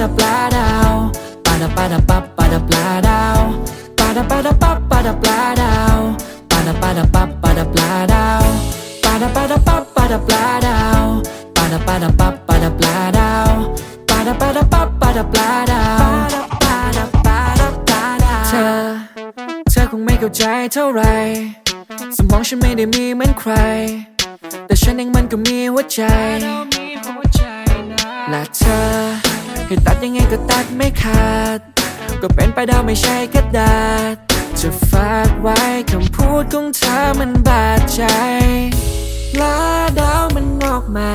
ดาปลาดาวปาดาปาดาปับปาดาปลาดาวปาดาปาดาปับปาดาปลาดาวปาดาปาดาปับปาดาปลาดาวปาดาปาดาปับปาดาปลาดาวปาดาปาดาปับปาดาปลาดาวปาดาปาดาปับปาดาปลาดาวปาดาปาดาปาดาเธอเธอคงไม่เข้าใจเท่าไหร่สมองฉันไม่ได้มีเหมือนใคร แต่ฉันเองมันก็มีหัวใจ และเธอ ให้ตัดยังไงก็ตัดไม่ขาด ก็เป็นไปได้ไม่ใช่กระดาษ จะฝากไว้คำพูดของเธอมันบาดใจลาดาวมันงอกใหม่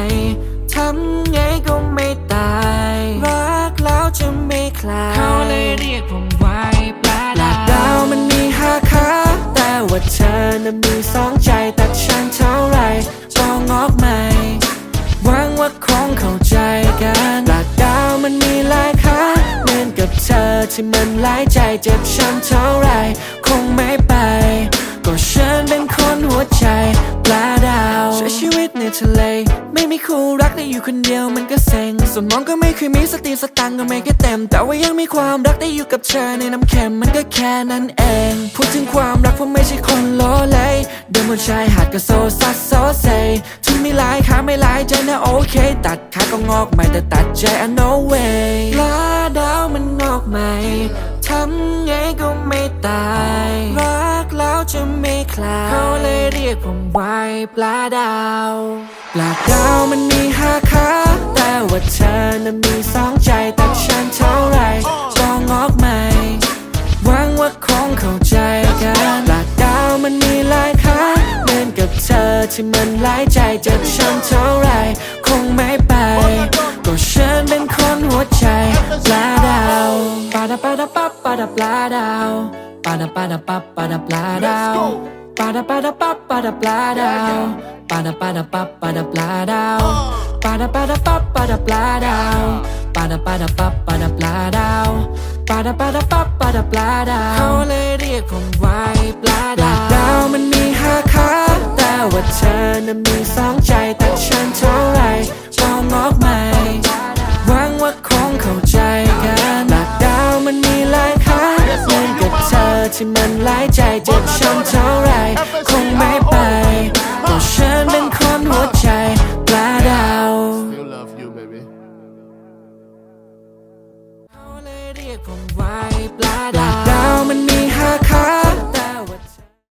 ทำไงก็ไม่ตาย รักแล้วจะไม่คลายเขาเลยเรียกผมไว้ปลาดาวดาวมันมีห้าขาแต่ว่าเธอนั้นมีสองใจแต่ฉันเท่าไหรก็งอกใหม่หวังว่าคงเข้าใจ ที่มันหลายใจเจ็บช้ำเท่าไร คงไม่ไป ก็ฉันเป็นคนหัวใจปลาดาวใช้ชีวิตในทะเล ไม่มีคู่รักได้อยู่คนเดียวมันก็เซ็งส่วนมองก็ไม่เคยมีสติสตังค์ก็ไม่เคยเต็ม แต่ว่ายังมีความรักได้อยู่กับเธอในน้ำเค็มมันก็แค่นั้นเอง พูดถึงความรักผมไม่ใช่คนโลเลย เดินบนชายหาดก็โซซัสโซเซถึงมีหลายขาไม่หลายใจนะโอเค ตัดขาก็งอกใหม่แต่ตัดใจอะ no way ปลาดาวมันง อกใหม่ทำไงก็ไม่ตาย รักแล้วจะไม่คลายเขาเลยเรียกผมไว้ปลาดาวปลาดาวมันมีห้าขาแต่ว่าเธอนั้นมีสองใจแต่ฉันเท่าไรก็งอกใหม่หวังว่าคงเข้าใจกันปลาดาวมันมีหลายขาเหมือนกับเธอที่มันหลายใจจ็บช้ำเท่าไรคงไม่ไป ก็ฉันเป็นคนหัวใจปลา ปาดาปาดาปับปาดาปลาดาวปาดาปาดาปับปาดาปลาดาวปาดาปาดาปับปาดาปลาดาวปาดาปาดาปับปาดาปลาดาวปาดาปาดาปับปาดาปลาดาวปาดาปาดาปับปาดาปลาดาวปาดาปาดาปับปาดาปลาดาวเขาเลยเรียกผมไว้ปลาดาวดาวมันมีห้าขาแต่ว่าเธอนั้นมีสองใจ ที่มันหลายใจเจ็บช้ำเท่าไร คงไม่ไปแต่ฉันเป็นคนหัวใจปลาดาวเขาเลยเรียกผมว่ปลาดาว ดาวมันมีห้าขา